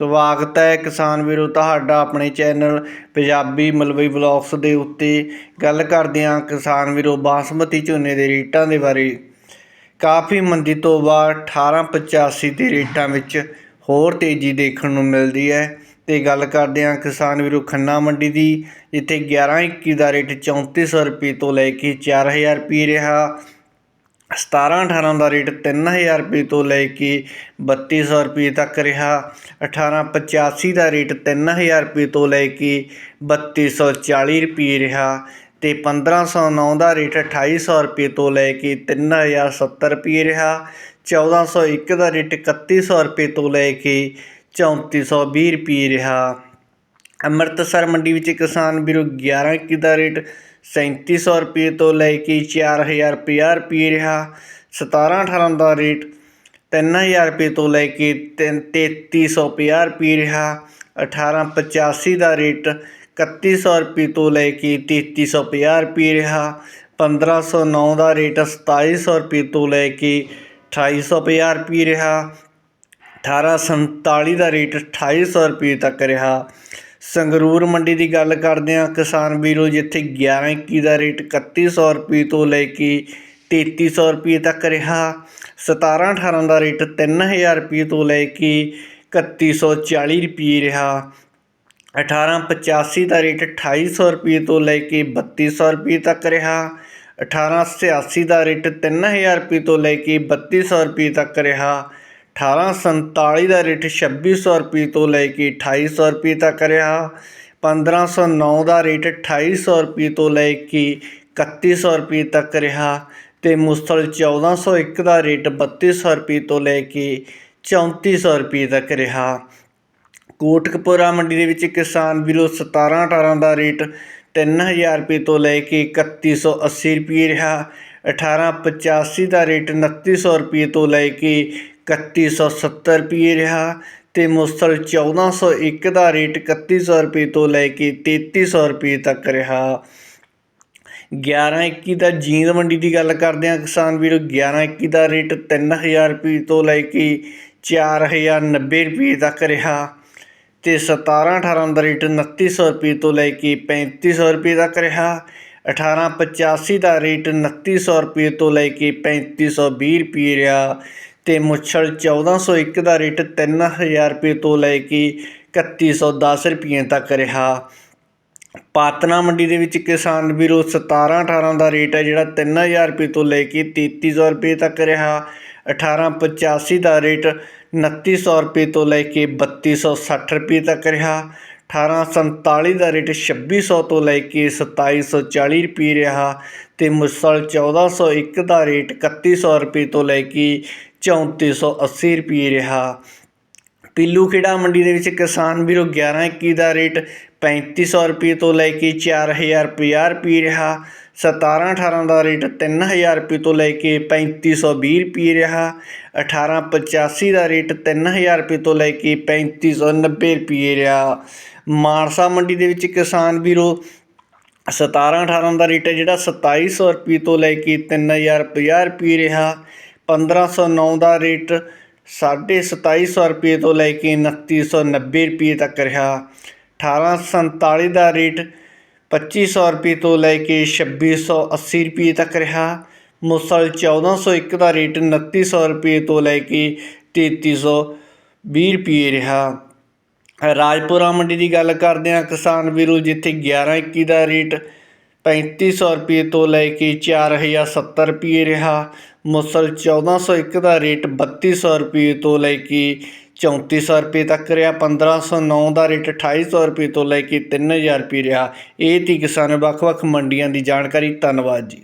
ਸਵਾਗਤ ਹੈ ਕਿਸਾਨ ਵੀਰੋ, ਤੁਹਾਡਾ ਆਪਣੇ ਚੈਨਲ ਪੰਜਾਬੀ ਮਲਵਈ ਬਲੌਗਸ ਦੇ ਉੱਤੇ। ਗੱਲ ਕਰਦੇ ਹਾਂ ਕਿਸਾਨ ਵੀਰੋ, ਬਾਸਮਤੀ ਝੋਨੇ ਦੇ ਰੇਟਾਂ ਦੇ ਬਾਰੇ। ਕਾਫੀ ਮੰਦੀ ਤੋਂ ਬਾਅਦ 1885 ਦੇ ਰੇਟਾਂ ਵਿੱਚ ਹੋਰ ਤੇਜ਼ੀ ਦੇਖਣ ਨੂੰ ਮਿਲਦੀ ਹੈ। ਤੇ ਗੱਲ ਕਰਦੇ ਹਾਂ ਕਿਸਾਨ ਵੀਰੋ, ਖੰਨਾ ਮੰਡੀ ਦੀ, ਜਿੱਥੇ 1121 ਦਾ ਰੇਟ 3400 ਰੁਪਏ ਤੋਂ ਲੈ ਕੇ 4000 ਰੁਪਏ ਰਿਹਾ। 17 18 ਦਾ ਰੇਟ 3000 ਰੁਪਏ ਤੋਂ ਲੈ ਕੇ ਬੱਤੀ ਸੌ ਰੁਪਏ ਤੱਕ ਰਿਹਾ। 18 85 ਦਾ ਰੇਟ 3000 ਰੁਪਏ ਤੋਂ ਲੈ ਕੇ 3240 ਰੁਪਏ ਰਿਹਾ ਅਤੇ ਪੰਦਰਾਂ ਸੌ ਨੌ ਦਾ ਰੇਟ ਅਠਾਈ ਸੌ ਰੁਪਏ ਤੋਂ ਲੈ ਕੇ 3070 ਰੁਪਏ ਰਿਹਾ। 1401 ਦਾ ਰੇਟ ਇਕੱਤੀ ਸੌ ਰੁਪਏ ਤੋਂ ਲੈ ਕੇ 3420 ਰੁਪਏ ਰਿਹਾ। ਅੰਮ੍ਰਿਤਸਰ ਮੰਡੀ ਵਿੱਚ ਕਿਸਾਨ ਵੀਰੋ 11 ਇੱਕੀ ਦਾ ਰੇਟ 3700 ਰੁਪਏ ਤੋਂ ਲੈ ਕੇ 4050 ਰੁਪਏ ਰਿਹਾ। 17 18 ਦਾ ਰੇਟ 3000 ਰੁਪਏ ਤੋਂ ਲੈ ਕੇ 3350 ਰੁਪਏ ਰਿਹਾ। 18 85 ਦਾ ਰੇਟ 3100 ਰੁਪਏ ਤੋਂ ਲੈ ਕੇ 3350 ਰੁਪਏ ਰਿਹਾ। 1509 ਦਾ ਰੇਟ 2700 ਰੁਪਏ ਤੋਂ ਲੈ ਕੇ 2850 ਰੁਪਏ ਰਿਹਾ। 1847 ਦਾ ਰੇਟ 2800 ਰੁਪਏ ਤੱਕ ਰਿਹਾ। ਸੰਗਰੂਰ ਮੰਡੀ ਦੀ ਗੱਲ ਕਰਦੇ ਹਾਂ। ਕਿਸਾਨ ਵੀਰੋ, ਜਿੱਥੇ 11 21 ਦਾ ਰੇਟ 3100 ਰੁਪਏ ਤੋਂ ਲੈ ਕੇ 3300 ਰੁਪਏ ਤੱਕ ਰਿਹਾ 17 18 ਦਾ ਰੇਟ 3000 ਰੁਪਏ ਤੋਂ ਲੈ ਕੇ 3140 ਰੁਪਏ ਰਿਹਾ 1885 ਦਾ ਰੇਟ 2800 ਰੁਪਏ ਤੋਂ ਲੈ ਕੇ 3200 ਰੁਪਏ ਤੱਕ ਰਿਹਾ 1886 ਦਾ ਰੇਟ 3000 ਰੁਪਏ ਤੋਂ ਲੈ ਕੇ 3200 ਰੁਪਏ ਤੱਕ ਰਿਹਾ 1847 ਦਾ ਰੇਟ 2600 ਰੁਪਏ ਤੋਂ ਲੈ ਕੇ 2800 ਰੁਪਏ ਤੱਕ ਰਿਹਾ। 1509 ਦਾ ਰੇਟ 2800 ਰੁਪਏ ਤੋਂ ਲੈ ਕੇ 3100 ਰੁਪਏ ਤੱਕ ਰਿਹਾ ਤੇ ਮੁਸਤਲ 1401 ਦਾ ਰੇਟ 3200 ਰੁਪਏ ਤੋਂ ਲੈ ਕੇ 3400 ਰੁਪਏ ਤੱਕ ਰਿਹਾ। ਕੋਟਕਪੁਰਾ ਮੰਡੀ ਦੇ ਵਿੱਚ ਕਿਸਾਨ ਵੀਰੋ 17 18 ਦਾ ਰੇਟ 3000 ਰੁਪਏ ਤੋਂ ਲੈ ਕੇ 3180 ਰੁਪਏ ਰਿਹਾ। 1885 ਦਾ ਰੇਟ 2900 ਰੁਪਏ ਤੋਂ ਲੈ ਕੇ 3170 ਰੁਪਏ ਰਿਹਾ ਤੇ ਮੁਸਤਲ 1401 ਦਾ ਰੇਟ 3100 ਰੁਪਏ ਤੋਂ ਲੈ ਕੇ 3300 ਰੁਪਏ ਤੱਕ ਰਿਹਾ। 1121 ਦਾ ਜੀਂਦ ਮੰਡੀ ਦੀ ਗੱਲ ਕਰਦੇ ਹਾਂ ਕਿਸਾਨ ਵੀਰੋ 1121 ਦਾ ਰੇਟ 3000 ਰੁਪਏ ਤੋਂ ਲੈ ਕੇ 4090 ਰੁਪਏ ਤੱਕ ਰਿਹਾ ਤੇ 17 18 ਦਾ ਰੇਟ 2900 ਰੁਪਏ ਤੋਂ ਲੈ ਕੇ 3500 ਰੁਪਏ ਤੱਕ ਰਿਹਾ 1885 ਦਾ ਰੇਟ 2900 ਰੁਪਏ ਤੋਂ ਲੈ ਕੇ 3520 ਰੁਪਏ ਰਿਹਾ ਤੇ ਮੁੱਛਲ 1401 ਦਾ ਰੇਟ 3000 ਰੁਪਏ ਤੋਂ ਲੈ ਕੇ 3110 ਰੁਪਏ ਤੱਕ ਰਿਹਾ। ਪਾਤਨਾ ਮੰਡੀ ਦੇ ਵਿੱਚ ਕਿਸਾਨ ਵੀਰੋ 17 18 ਦਾ ਰੇਟ ਹੈ, ਜਿਹੜਾ 3000 ਰੁਪਏ ਤੋਂ ਲੈ ਕੇ 3300 ਰੁਪਏ ਤੱਕ ਰਿਹਾ। 1885 ਦਾ ਰੇਟ 2900 ਰੁਪਏ ਤੋਂ ਲੈ ਕੇ 3260 ਰੁਪਏ ਤੱਕ ਰਿਹਾ। 1847 ਦਾ ਰੇਟ 2600 ਤੋਂ ਲੈ ਕੇ 2740 ਰੁਪਏ ਰਿਹਾ ਤੇ ਮੁਸਲ 1401 ਦਾ ਰੇਟ 3100 ਰੁਪਏ ਤੋਂ ਲੈ ਕੇ 3480 ਰੁਪਏ ਰਿਹਾ। ਪੀਲੂ ਖੇੜਾ ਮੰਡੀ ਦੇ ਵਿੱਚ ਕਿਸਾਨ ਵੀਰੋ 11 21 ਦਾ ਰੇਟ 3500 ਰੁਪਏ ਤੋਂ ਲੈ ਕੇ 4050 ਰੁਪਏ ਰਿਹਾ। 17 18 ਦਾ ਰੇਟ 3000 ਰੁਪਏ ਤੋਂ ਲੈ ਕੇ 3520 ਰੁਪਏ ਰਿਹਾ। 1885 ਦਾ ਰੇਟ 3000 ਰੁਪਏ ਤੋਂ ਲੈ ਕੇ 3590 ਰੁਪਏ ਰਿਹਾ। ਮਾਨਸਾ ਮੰਡੀ ਦੇ ਵਿੱਚ ਕਿਸਾਨ ਵੀਰੋ 17 18 ਦਾ ਰੇਟ ਹੈ ਜਿਹੜਾ 2700 ਰੁਪਏ ਤੋਂ ਲੈ ਕੇ 3050 ਰੁਪਏ ਰਿਹਾ। 1509 ਦਾ ਰੇਟ ਸਾਢੇ ਸਤਾਈ ਸੌ ਰੁਪਏ ਤੋਂ ਲੈ ਕੇ ਉਨੱਤੀ ਸੌ ਨੱਬੇ ਰੁਪਏ ਤੱਕ ਰਿਹਾ। ਅਠਾਰਾਂ ਸੰਤਾਲੀ ਦਾ ਰੇਟ ਪੱਚੀ ਸੌ ਰੁਪਏ ਤੋਂ ਲੈ ਕੇ ਛੱਬੀ ਸੌ ਅੱਸੀ ਰੁਪਏ ਤੱਕ ਰਿਹਾ। ਮੁਸਲ ਚੌਦਾਂ ਸੌ ਇੱਕ ਦਾ ਰੇਟ ਉਨੱਤੀ ਸੌ ਰੁਪਏ ਤੋਂ ਲੈ ਕੇ ਤੇਤੀ ਸੌ ਵੀਹ ਰੁਪਏ ਰਿਹਾ। ਰਾਜਪੁਰਾ ਮੰਡੀ ਦੀ ਗੱਲ ਕਰਦੇ ਹਾਂ, ਕਿਸਾਨ ਵੀਰੋ, ਜਿੱਥੇ 11 21 ਦਾ ਰੇਟ 3500 ਰੁਪਏ ਤੋਂ ਲੈ ਕੇ 4070 ਰੁਪਏ ਰਿਹਾ। ਮੁਸਲ 1401 ਦਾ ਰੇਟ 3200 ਰੁਪਏ ਤੋਂ ਲੈ ਕੇ 3400 ਰੁਪਏ ਤੱਕ ਰਿਹਾ 1509 ਦਾ ਰੇਟ 2800 ਰੁਪਏ ਤੋਂ ਲੈ ਕੇ 3000 ਰੁਪਏ ਰਿਹਾ। ਇਹ ਤੀ ਕਿਸਾਨ ਵੱਖ-ਵੱਖ ਮੰਡੀਆਂ ਦੀ ਜਾਣਕਾਰੀ। ਧੰਨਵਾਦ ਜੀ।